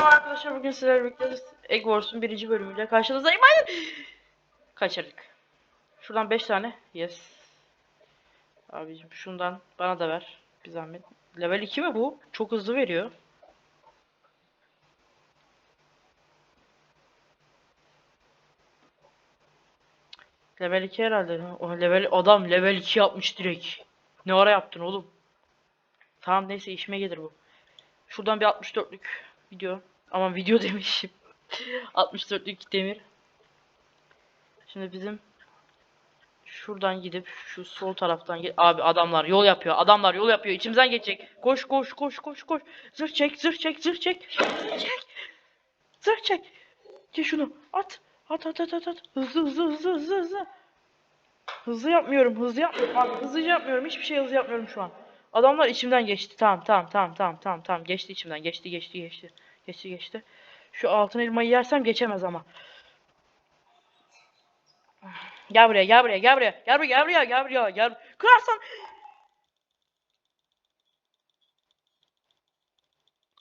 Merhaba arkadaşlar bugün sizlerle birlikte Egg Wars'un birinci bölümüyle karşınızdayım. Hayır! Kaçırdık. Şuradan 5 tane. Yes. Abicim şundan bana da ver. Bir zahmet. Level 2 mi bu? Çok hızlı veriyor. Level 2 herhalde. O level adam level 2 yapmış direkt. Ne ara yaptın oğlum? Tamam neyse işime gelir bu. Şuradan bir 64'lük video. Aman video demişim. 64'lük demir. Şimdi bizim şuradan gidip şu sol taraftan git. Abi adamlar yol yapıyor. Adamlar yol yapıyor. İçimizden geçecek. Koş koş koş koş koş. Zırh çek zırh çek zırh çek. Çek. Zırh çek. Çek şunu. At. At at at at at. Hızlı hızlı hızlı hızlı hızlı. Hızlı yapmıyorum. Hızlı yapmıyorum. Hızlı yapmıyorum. Hiçbir şey hızlı yapmıyorum şu an. Adamlar içimden geçti. Tamam tamam tamam tamam tamam tamam. Geçti içimden. Geçti geçti geçti. Geçti geçti. Şu altın elmayı yersem geçemez ama. Gel buraya gel buraya gel buraya. Gel buraya gel buraya gel buraya gel. Kırarsan.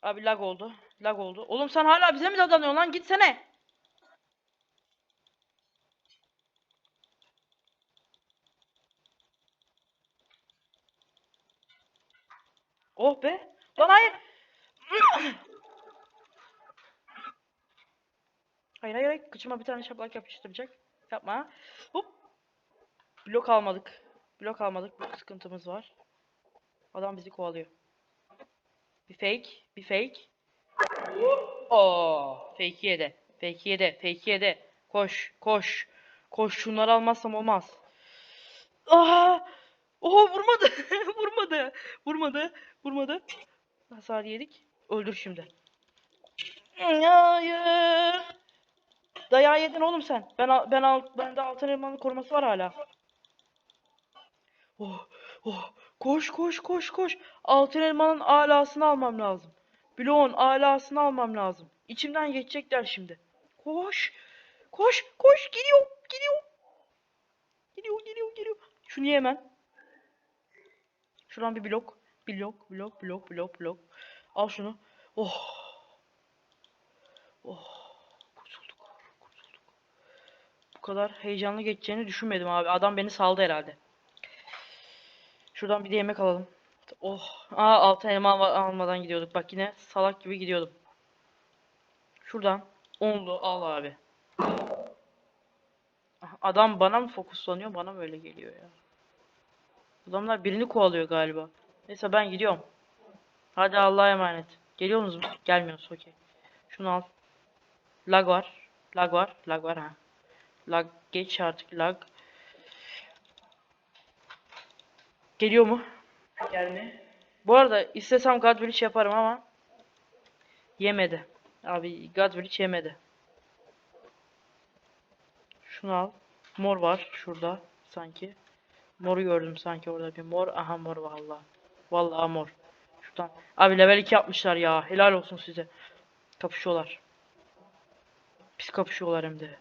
Abi lag oldu. Lag oldu. Oğlum sen hala bize mi dadanıyorsun lan? Gitsene. Oh be. Lan hayır. Hayır hayır hayır. Kıçıma bir tane şaplak yapıştıracak. Yapma. Hop. Blok almadık. Blok almadık. Bir sıkıntımız var. Adam bizi kovalıyor. Bir fake. Bir fake. Oo, fake yedi. Fake yedi. Fake yedi. Koş. Koş. Koş. Şunları almazsam olmaz. Aa! Oha vurmadı. vurmadı. Vurmadı. Vurmadı. Hasar yedik. Öldür şimdi. Hayır. Dayağı yedin oğlum sen. Ben al, ben al, bende altın elmanın koruması var hala. Oh, oh, koş koş koş koş. Altın elmanın alasını almam lazım. Bloğun alasını almam lazım. İçimden geçecekler şimdi. Koş. Koş koş geliyor geliyor. Geliyor geliyor geliyor. Şunu ye hemen. Şuradan bir blok. Blok blok blok blok blok. Al şunu. Oh. Oh. Kurtulduk. Kurtulduk. Bu kadar heyecanlı geçeceğini düşünmedim abi. Adam beni saldı herhalde. Şuradan bir de yemek alalım. Oh. Aa altın elma alma- almadan gidiyorduk. Bak yine salak gibi gidiyordum. Şuradan onlu al abi. Adam bana mı fokuslanıyor? Bana mı öyle geliyor ya? Adamlar birini kovalıyor galiba. Neyse ben gidiyorum. Hadi Allah'a emanet. Geliyor musunuz? Gelmiyorsunuz. Okey. Şunu al. Lag var. Lag var. Lag var ha. Lag geç artık lag. Geliyor mu? Gelme. Bu arada istesem God Bridge yaparım ama yemedi. Abi God Bridge yemedi. Şunu al. Mor var şurada sanki. Moru gördüm sanki orada bir mor. Aha mor vallahi. Vallahi mor. Şuradan. Abi level 2 yapmışlar ya. Helal olsun size. Kapışıyorlar. Pis kapışıyorlar hem de.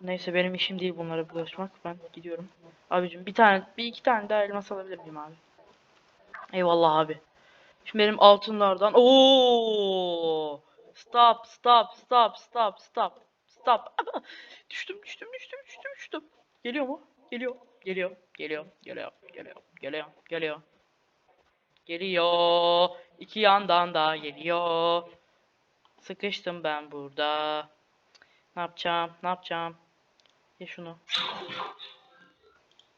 Neyse benim işim değil bunlara bulaşmak. Ben gidiyorum. Abicim bir tane, bir iki tane daha elmas alabilir miyim abi? Eyvallah abi. Şimdi benim altınlardan. Oo! Stop, stop, stop, stop, stop. Stop. düştüm, düştüm, düştüm, düştüm, düştüm. Geliyor mu? Geliyor. Geliyor. Geliyor. Geliyor. Geliyor. Geliyor. Geliyor. Geliyor. İki yandan da geliyor. Sıkıştım ben burada. Ne yapacağım? Ne yapacağım? Ye şunu.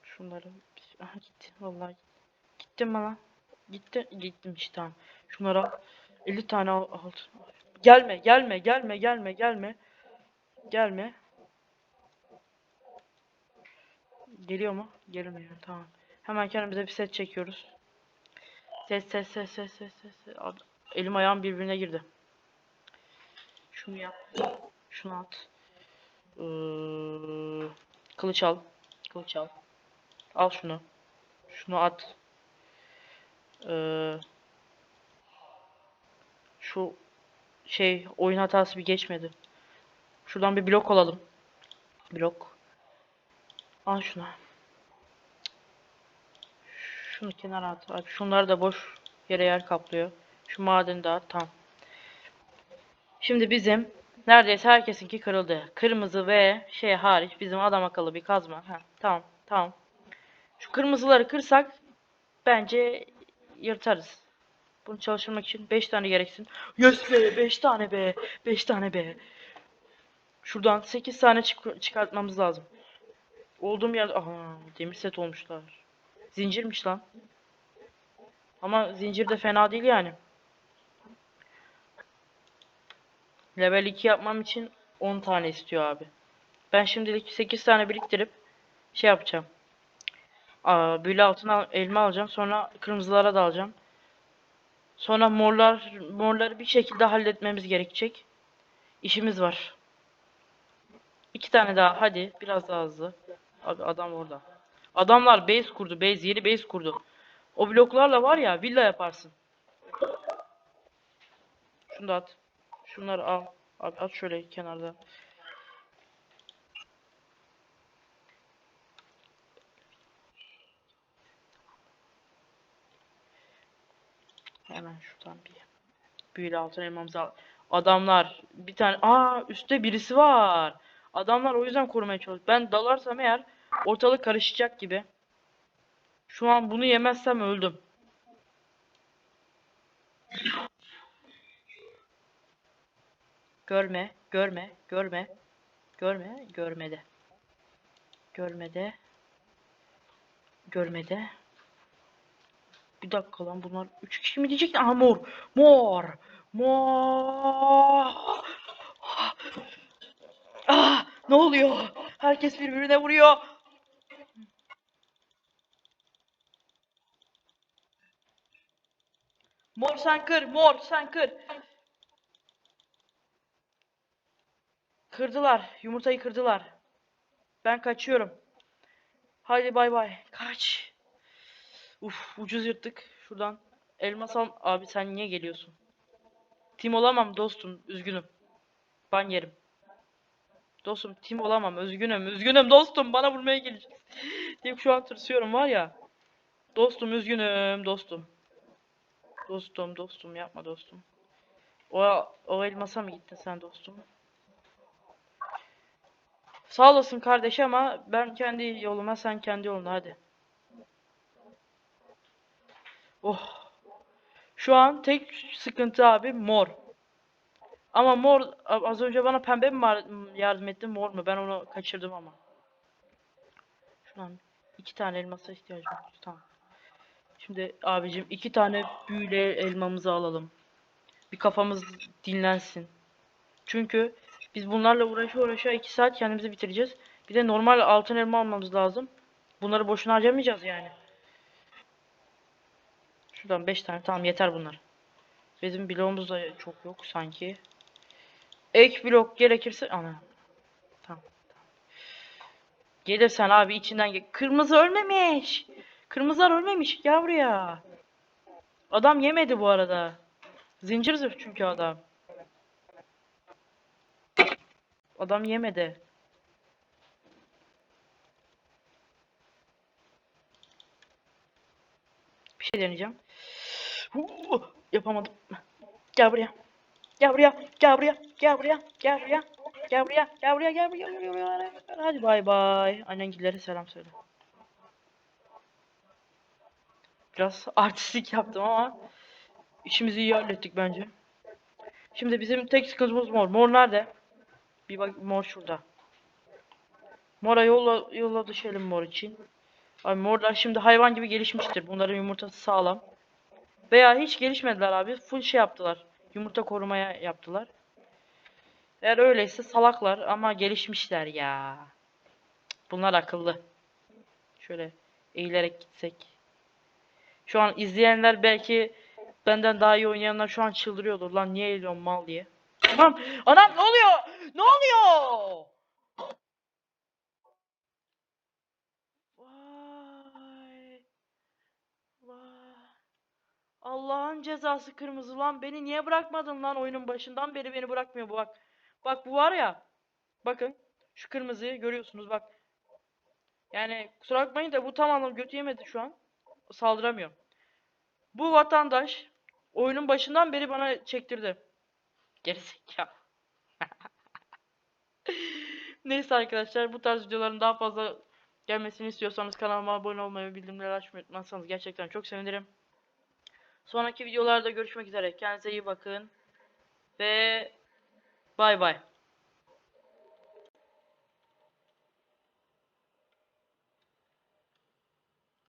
Şunları. Aha gitti. Vallahi gittim mi lan? Gitti. Gittim işte tamam. Şunları al. 50 tane al. al. Gelme, gelme, gelme, gelme, gelme. Gelme. Geliyor mu? Gelmiyor. Tamam. Hemen kendimize bir set çekiyoruz. Ses ses ses ses ses ses. elim ayağım birbirine girdi. Şunu yap. Şunu at. Ee, kılıç al. Kılıç al. Al şunu. Şunu at. Ee, şu şey oyun hatası bir geçmedi. Şuradan bir blok alalım. Blok. Al şunu. Şunu kenara at. Abi şunlar da boş yere yer kaplıyor. Şu madeni de at. Tamam. Şimdi bizim neredeyse herkesinki kırıldı. Kırmızı ve şey hariç bizim adam akıllı bir kazma. Ha, tamam tamam. Şu kırmızıları kırsak bence yırtarız. Bunu çalıştırmak için 5 tane gereksin. Yes be 5 tane be. 5 tane be. Şuradan 8 tane çık- çıkartmamız lazım. Olduğum yer... Aha demir set olmuşlar. Zincirmiş lan. Ama zincir de fena değil yani. Level 2 yapmam için 10 tane istiyor abi. Ben şimdilik 8 tane biriktirip şey yapacağım. Aa, büyülü altına elma alacağım. Sonra kırmızılara da alacağım. Sonra morlar morları bir şekilde halletmemiz gerekecek. İşimiz var. İki tane daha hadi biraz daha hızlı. Adam orada. Adamlar base kurdu. Base yeni base kurdu. O bloklarla var ya villa yaparsın. Şunu da at. Şunları al. Abi at şöyle kenarda. Hemen şuradan bir büyülü altın elmamızı al. Adamlar bir tane aa üstte birisi var. Adamlar o yüzden korumaya çalışıyor. Ben dalarsam eğer ortalık karışacak gibi. Şu an bunu yemezsem öldüm. Görme, görme, görme. Görme, görmede. Görmede. Görmede. Bir dakika lan bunlar 3 kişi mi diyecek? Aha mor. Mor. Mor. Ne oluyor? Herkes birbirine vuruyor. Mor sen kır, mor sen kır. Kırdılar, yumurtayı kırdılar. Ben kaçıyorum. Haydi bay bay. Kaç. Uf, ucuz yırttık. Şuradan. Elmas al. Abi sen niye geliyorsun? Tim olamam dostum. Üzgünüm. Ban yerim. Dostum tim olamam. Üzgünüm. Üzgünüm dostum. Bana vurmaya geleceksin. Deyip şu an tırsıyorum var ya. Dostum üzgünüm dostum. Dostum dostum yapma dostum. O, o elmasa mı gittin sen dostum? Sağ olasın kardeş ama ben kendi yoluma sen kendi yoluna hadi. Oh. Şu an tek sıkıntı abi mor. Ama mor az önce bana pembe mi yardım etti mor mu? Ben onu kaçırdım ama. Şuradan iki tane elmasa ihtiyacım var. Tamam. Şimdi abicim iki tane büyülü elmamızı alalım. Bir kafamız dinlensin. Çünkü biz bunlarla uğraşa uğraşa iki saat kendimizi bitireceğiz. Bir de normal altın elma almamız lazım. Bunları boşuna harcamayacağız yani. Şuradan 5 tane tamam yeter bunlar. Bizim bloğumuz da çok yok sanki. Ek blok gerekirse ana. Tamam. Gelirsen abi içinden ge- Kırmızı ölmemiş. Kırmızılar ölmemiş. Gel buraya. Adam yemedi bu arada. Zincir zırh çünkü adam. Adam yemedi. Bir şey deneyeceğim. Yapamadım. Gel buraya. Gel buraya. Gel buraya. Gel buraya. Gel buraya. Gel buraya. Gel buraya. Gel buraya. Gel buraya. Hadi bay bay. Annengillere selam söyle. Biraz artistik yaptım ama işimizi iyi hallettik bence. Şimdi bizim tek sıkıntımız mor. Mor nerede? Bir bak mor şurada. Mora yolla, yolladı şeyim mor için. Abi morlar şimdi hayvan gibi gelişmiştir. Bunların yumurtası sağlam. Veya hiç gelişmediler abi. Full şey yaptılar. Yumurta korumaya yaptılar. Eğer öyleyse salaklar ama gelişmişler ya. Bunlar akıllı. Şöyle eğilerek gitsek. Şu an izleyenler belki benden daha iyi oynayanlar şu an çıldırıyordur. Lan niye eğiliyorsun mal diye. Anam! Anam ne oluyor? Ne oluyor? Allah'ın cezası kırmızı lan. Beni niye bırakmadın lan oyunun başından beri beni bırakmıyor bu bak. Bak bu var ya. Bakın. Şu kırmızıyı görüyorsunuz bak. Yani kusura bakmayın da bu tamamen götü yemedi şu an. Saldıramıyor. Bu vatandaş oyunun başından beri bana çektirdi. Gerizekalı. Neyse arkadaşlar bu tarz videoların daha fazla gelmesini istiyorsanız kanalıma abone olmayı bildirimleri açmayı unutmazsanız gerçekten çok sevinirim. Sonraki videolarda görüşmek üzere. Kendinize iyi bakın. Ve bay bay.